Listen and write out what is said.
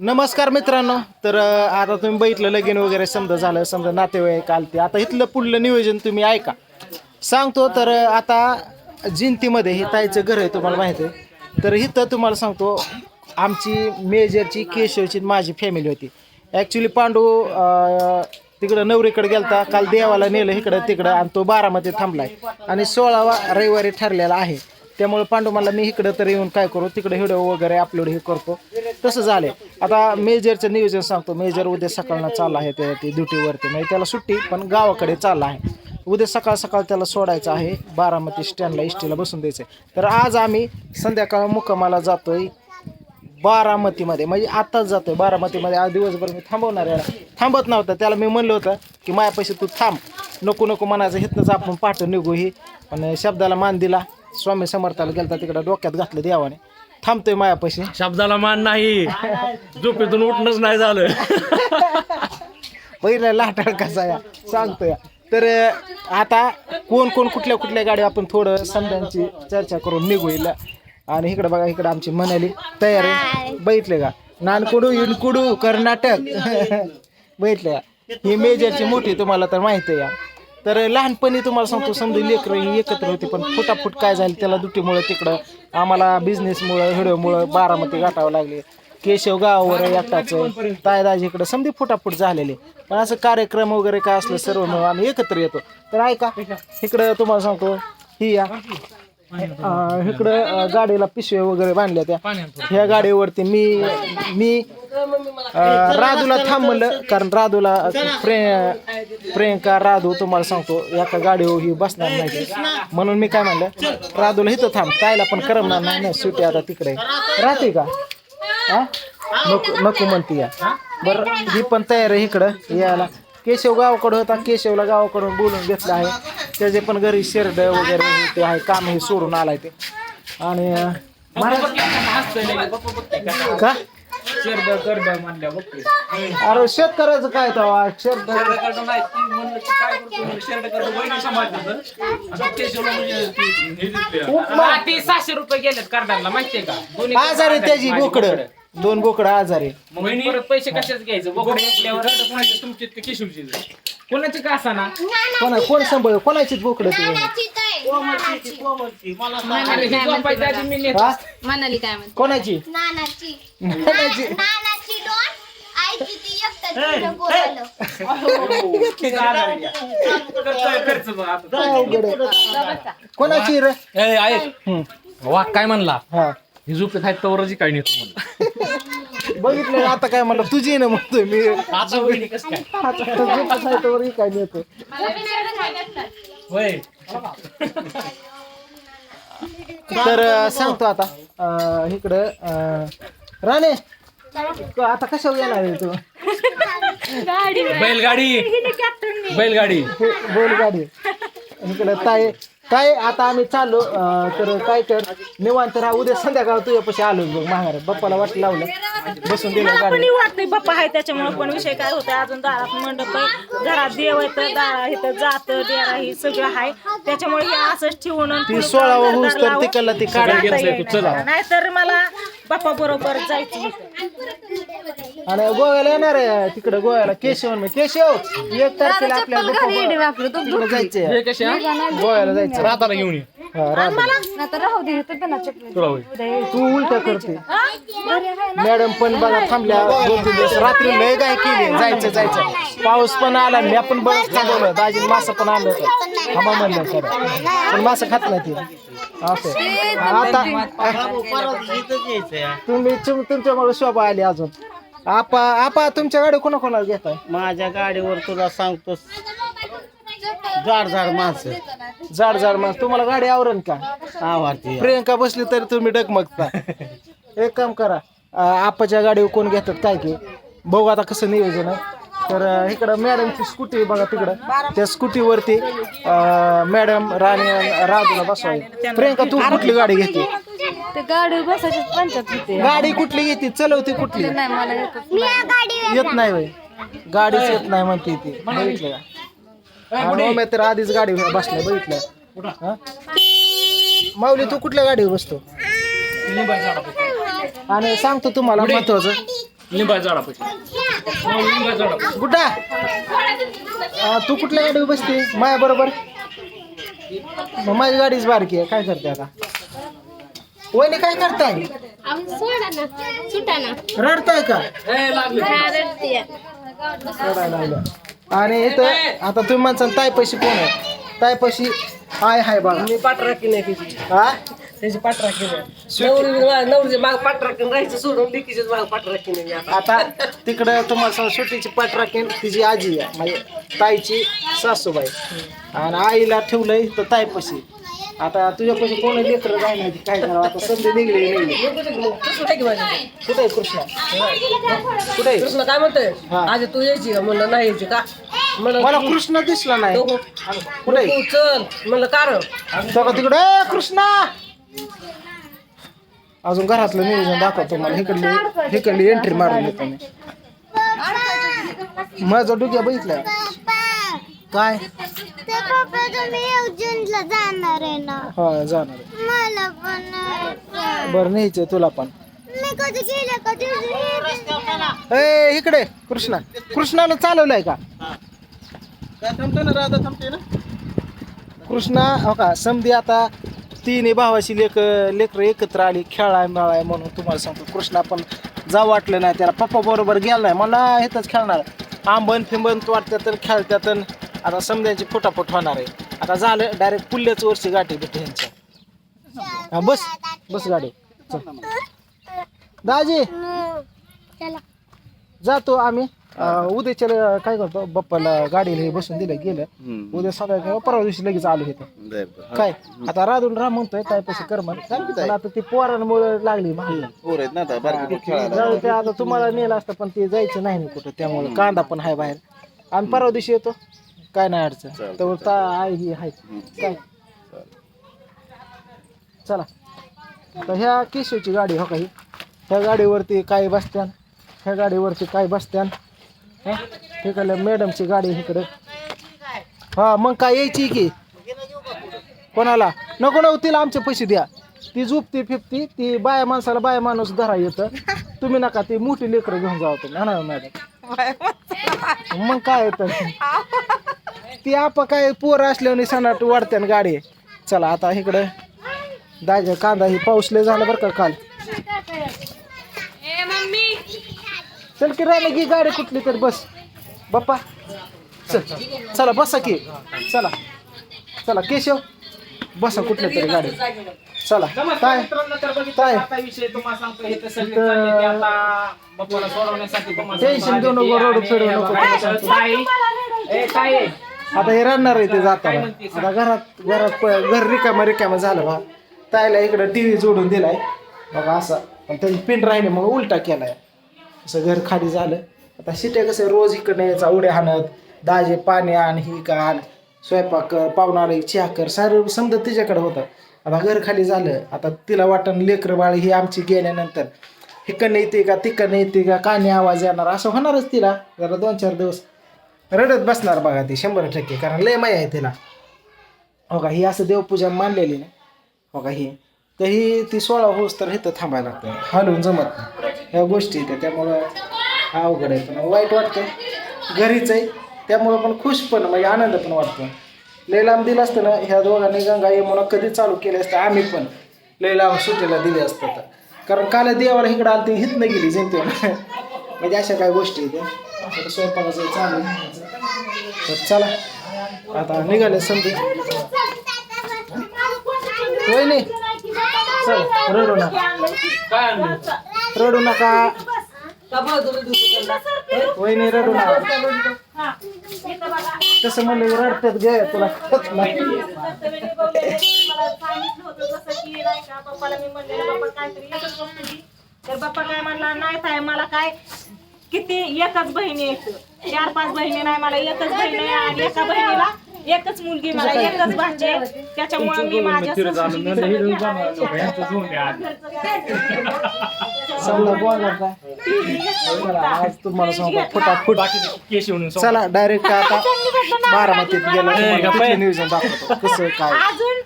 नमस्कार मित्रांनो. तर अं, आता तुम्ही बघितलं लगीन वगैरे समजा झालं समजा नातेवाईक आलते. आता इथलं पुढलं नियोजन तुम्ही ऐका. सांगतो तर अं, आता जिंतीमध्ये हे ताईचं घर आहे तुम्हाला माहिती आहे. तर इथं तुम्हाला सांगतो आमची मेजरची केशवची आणि माझी फॅमिली होती. ॲक्च्युली पांडू अं, तिकडं नवरीकडे गेलता. काल देवाला नेलं इकडं तिकडं आणि तो बारामध्ये थांबलाय. आणि सोळावा रविवारी ठरलेला आहे. त्यामुळे पांडू म्हणला मी इकडं तर येऊन काय करू? तिकडे व्हिडिओ वगैरे अपलोड हे करतो. तसं झाले आता मेजरचं नियोजन सांगतो. मेजर उद्या सकाळनं चालला आहे ते ड्युटीवरती म्हणजे त्याला सुट्टी पण गावाकडे चालला आहे. उद्या सकाळ सकाळ त्याला सोडायचं आहे. बारामती स्टँडला इष्टीला बसून द्यायचं आहे तर आज आम्ही संध्याकाळ मुक्कामाला जातोय बारामतीमध्ये. म्हणजे आत्ताच जातोय. बारामतीमध्ये आज दिवसभर मी थांबवणार याला थांबत नव्हतं. त्याला मी म्हणलं होतं की माझ्यापाशी तू थांब. नको नको म्हणायचं. हिथनंच आपण पाठ निघू ही. पण शब्दाला मान दिला. स्वामी समर्थाला गेलता तिकडं डोक्यात घातलं देवाने. थांबतोय मायापाशी. शब्दाला मान नाही. झोपेतून उठणंच नाही झालं. पहिला लाटाळ कसा या? सांगतो या तर अं, आता कोण कोण कुठल्या कुठल्या गाडी आपण थोडं समजांची चर्चा करून निघूया आणि इकडं बघा इकडं आमची म्हणाली तयार आहे. बघितले का? नानकुडू इनकुडू कर्नाटक. बघितले का? ही मेजरची मोठी तुम्हाला तर माहिती आहे. या तर लहानपणी तुम्हाला सांगतो समजा लेकरं ही एकत्र होती पण फुटाफुट काय झाली त्याला दुटीमुळं तिकडं आम्हाला बिझनेसमुळं व्हिडिओमुळं बारामती गाठावं लागले. केशव गावावर एकटाचं तायदाजी इकडं समधी फुटाफुट झालेले. पण असं कार्यक्रम वगैरे काय असलं सर्व मिळून आम्ही एकत्र येतो. तर ऐका इकडं तुम्हाला सांगतो ही या. इकडं गाडीला पिशव्या वगैरे बांधल्या त्या. ह्या गाडीवरती मी मी राधूला थांब म्हणलं कारण राधूला प्रे प्रियंका राधू तुम्हाला सांगतो एका गाडीवर ही बसणार नाही म्हणून मी काय म्हणलं राधूला इथं थांब तायला पण करमणार नाही ना सुट्टी आता तिकडे. राहते का? हा नको नको म्हणते या. बरं ही पण तयार आहे इकडं यायला. केशव गावाकडं होता केशवला गावाकडून बोलून घेतलं आहे. त्याचे पण घरी शेरड वगैरे ते आहे काम हे सोडून आलाय ते. आणि का? अरे शेतकऱ्याचं काय तर शेत रुपये गेलेत कार्डाला माहितीये का? आजारी त्याची बोकडं दोन बोकडं आजारी मग परत पैसे कशाच घ्यायचं? बोकडे तुमची कोणाची? का असाना? कोणा कोण सांभाळ कोणाचीच बोकडं ती अरे हे झोपायच्या आधी मी नेतो. हा? मनाली काय म्हणते कोणाची? नानाची. कोणाची नानाची दोन आईची ती एकटं बोलायला खर्च- खर्च बघ आता. काय अवघड आहे? कोणाची रे ए, ऐक हम्म. वाघ काय म्हणला? हा. ही झोपेत आहे तवरची काय नेतो म्हणला बघितलं आता काय म्हणलं तुझी ना म्हणतोय मी. आता वहिनी कसं काय? आता झोपत नाही काय नेतो होय. तर अं, सांगतो आता अं, इकडं अं, राणे तू आता कशावर येणार आहे तू? बैलगाडी. बैलगाडी. हे बोल गाडी इकडं ताय काय आता आम्ही चाललो अं, तर काय कर निवांत राहा उद्या संध्याकाळ तुझ्यापाशी आलो बघ महाराज बाप्पाला वाट लावलं बसून दिलं पण गाडी वाटतंय बाप्पा आहे त्याच्यामुळे पण विषय काय होतं अजून दारात मंडप आहे घरात देव येतं दारा इथं जात डेरा ही सगळं आहे त्याच्यामुळे हे असंच ठेवून आणि ती पुढं सोळावं होऊस तर लावून तिकडला ती जाता काढा येईना. चला. नाहीतर मला बाप्पा बरोबर जायचं होतं. आणि गोव्याला येणार आहे. तिकडे गोव्याला केशव केशव एक तारखेला आपल्या तिकडे जायचंय. कशा गोव्याला जायचं राताला घेऊन ये. हा. तुला तू उलट करते. मॅडम पण बघा थांबल्या. दोन तीन दिवस. रात्री लय काय केली. जायचं जायचं. पाऊस पण आला मी आपण बरंच थांबवलं दाजी मासं पण आणलं होतं. थांबा म्हणलं सर पण मासं खात नाही ती. असं. आता तुम्ही तुम- तुमच्यामुळे शोभा आली अजून. आपा आपा तुमच्या गाडी कोणा कोणाला घेताय? माझ्या गाडीवर तुला सांगतो जाड जाड माणसं. जाड जाड माणसं. तुम्हाला गाडी आवरण का? आवडते. प्रियंका बसली तरी तुम्ही डगमगता. एक काम करा आपाच्या गाडीवर कोण घेतात काय की? बघू आता कसं नियोजन आहे. तर इकडं मॅडमची स्कूटी बघा तिकडं. त्या स्कूटीवरती मॅडम राणी राजूला बसवाय प्रियंका तू कुठली गाडी घेते? ते गाडी बसायची पंचायत होते. गाडी कुठली घेते चलवते कुठली? नाही मला येतच येत नाही वय गाडीच येत नाही म्हणते ती. बघितलं का? मम्मी तर आधीच गाडी बसल्या बघितलं. हा? माऊली तू कुठल्या गाडीवर बसतो? आणि सांगतो तुम्हाला महत्वाचं. झाडापाशी झाडापाशी आ, तू कुठल्या गाडीवर बसते? माया बरोबर? मग माझी गाडीच बारकी आहे. काय करते आता? वहिनी काय करताय? सोडा ना सुटा ना रडताय का? रडते रडायला लागलं आणि इथं आता तुम्ही म्हणसान तायपाशी कोण आहे? तायपाशी हाय हाय बघा. मी पाठराखी नाही त्याची हा? त्याची पाठराखी नाही. नवरी नवरीचे माग पाठराखी राहायचं सोडून लिकीचेच माग पाठराखी नाही मी आता. आता तिकडं तुम्हाला सांगू, सुट्टीची पाठ राखेन तिची आजी आहे म्हणजे ताईची सासूबाई. आणि आईला ठेवलंय तर ताईपाशी. आता तुझ्यापाशी कोण लेकर नाही काय करावं आता संधी निघली आहे माझ्या कुठे आहे कृष्णा? कुठे आहे? कृष्ण काय म्हणतोय? हा. आज तू यायची का? म्हणलं नाही यायची का? म्हणलं मला कृष्ण दिसला नाही. नको. कुठे तू चल. म्हणलं कारण सगळं तिकडे? ए, कृष्णा! अजून घरातलं नियोजन दाखवतो मला. इकडली इकडली एंट्री मारून येतो मी. माझा डोक्या बघितलं काय? ते पप्पा तुम्ही जूनला जाणार आहे ना. हा जाणार आहे. मला पण नाही. बरं न्यायचंय तुला पण. मी कधी गेले कधी ए इकडे कृष्णा. कृष्णानं चालवलंय का? काय थांबतो ना राधा थांबते ना? कृष्णा हो का समधी आता तिन्ही भावाची लेक लेकरं एकत्र आली खेळाय मिळाय म्हणून तुम्हाला सांगतो. कृष्णा पण जाऊ वाटलं नाही त्याला पप्पा बरोबर गेलाय. मला इथंच खेळणार. आंबन फिंबन वाटतं तर खेळत्यात अन आता समध्याची फुटाफुट होणार आहे. आता झालं डायरेक्ट पुल्ल्याच वर्षी गाठी भेटे ह्यांच्या हा बस बस गाडी. चल. दाजी. चला. जातो आम्ही. अं, उद्याच्या काय करतो? बाप्पाला गाडीला हे बसून दिलं गेलं. उद्या सकाळी किंवा परवा दिवशी लगेच आलो इथं. काय? आता राधून राम म्हणतोय काय पैसे कर म्हण. पण आता ती पोरांमुळे लागली महाग पोर आहेत ना आता बारकी पोरं खेळायला जाऊ ते आता तुम्हाला नेलं असतं पण ते जायचं नाही ना कुठं. त्यामुळे कांदा पण आहे बाहेर. आम्ही परवा दिवशी येतो. काय नाही अडचण. तर ता आहे ही आहे. काय? चला. तर ह्या केशवची गाडी हो काही ह्या गाडीवरती काय बसत्यान ह्या गाडीवरती काय बसत्यान हं? तिकडल्या मॅडमची गाडी इकडे? हा मग काय यायची की? कोणाला? नको नको तिला आमचे पैसे द्या. ती झोपती फिरती ती बाया माणसाला बाया माणूस धरा येतं. तुम्ही नका ती मोठी लेकरं घेऊन जावं तुम्ही. हा ना मॅडम? मग काय येतं ती आपा काय पोरं असल्याने सणाट वाढत्यान गाडी. चला आता इकडं दाजा कांदा ही पाऊस लय झाला बरं का काल. चल की राहिलं की गाडी कुठली तर बस. बाप्पा चल चला बसा की. चला चला केशव बसा कुठल्या तरी गाडी चला काय मित्रांनो तर बघितलं काय? टेन्शन घेऊ नको, रडू फिरू नको, आता हे रडणार आहे ते जाताना. आता घरात घरात घर रिकामं रिकामं झालं बा. ताईला इकडं टी व्ही जोडून दिलाय. बघा असा. पण त्याची पिन राहिली मग उलटा केलाय. असं घर खाली झालं. आता शिट्या कसं रोज इकडनं यायचा उड्या हाणत. दाजे पाणी आण ही का आण. स्वयंपाक कर पाहुणाला चहा कर. सारं समजा तिच्याकडे होतं. आता घर खाली झालं. आता तिला वाटण लेकरं बाळ ही आमची गेल्यानंतर. हिकडनं येते का तिकडनं येते का कानी आवाज येणार. असं होणारच तिला. जरा दोन चार दिवस. रडत बसणार बघा ती शंभर टक्के कारण लय माया आहे तिला. हो का ही असं देवपूजा मानलेली ना? हो का ही? तर ही ती सोळा होस तर इथं थांबायला लागतं. हलवून जमत नाही. ह्या गोष्टी आहेत त्यामुळं अवघड आहे. पण वाईट वाटतं घरीच आहे. त्यामुळं पण खुश पण म्हणजे आनंद पण वाटतो. लय लांब दिलं असतं ना ह्या दोघांनी गंगा यमुना कधी चालू केले असतं आम्ही पण लय लांब सुट्टीला दिले असतं कारण काल देवाला इकडं आलती हित नाही गेली जयंती म्हणजे अशा काय गोष्टी आहेत आता स्वयंपाकाचं चालू आहे. तर चला आता निघाले समजे होय नाही चल रडू नका? रडू नका? होय नाही रडू नका तसं म्हणलं रडतात गे तुला तर बाप्पा काय म्हणला नाही मला काय किती एकच बहिणी आहेत चार पाच बहिणी नाही मला एकच बहीण आहे आणि एका बहिणीला एकच मुलगी मला एकच भाचे त्याच्यामुळे मी माझ्या सासूची सगळं चला आज तुम्हाला फटाफट. डायरेक्ट आता बारामतीत गेला तुम्हाला तिथलं नियोजन दाखवतो. कसं काय? अजून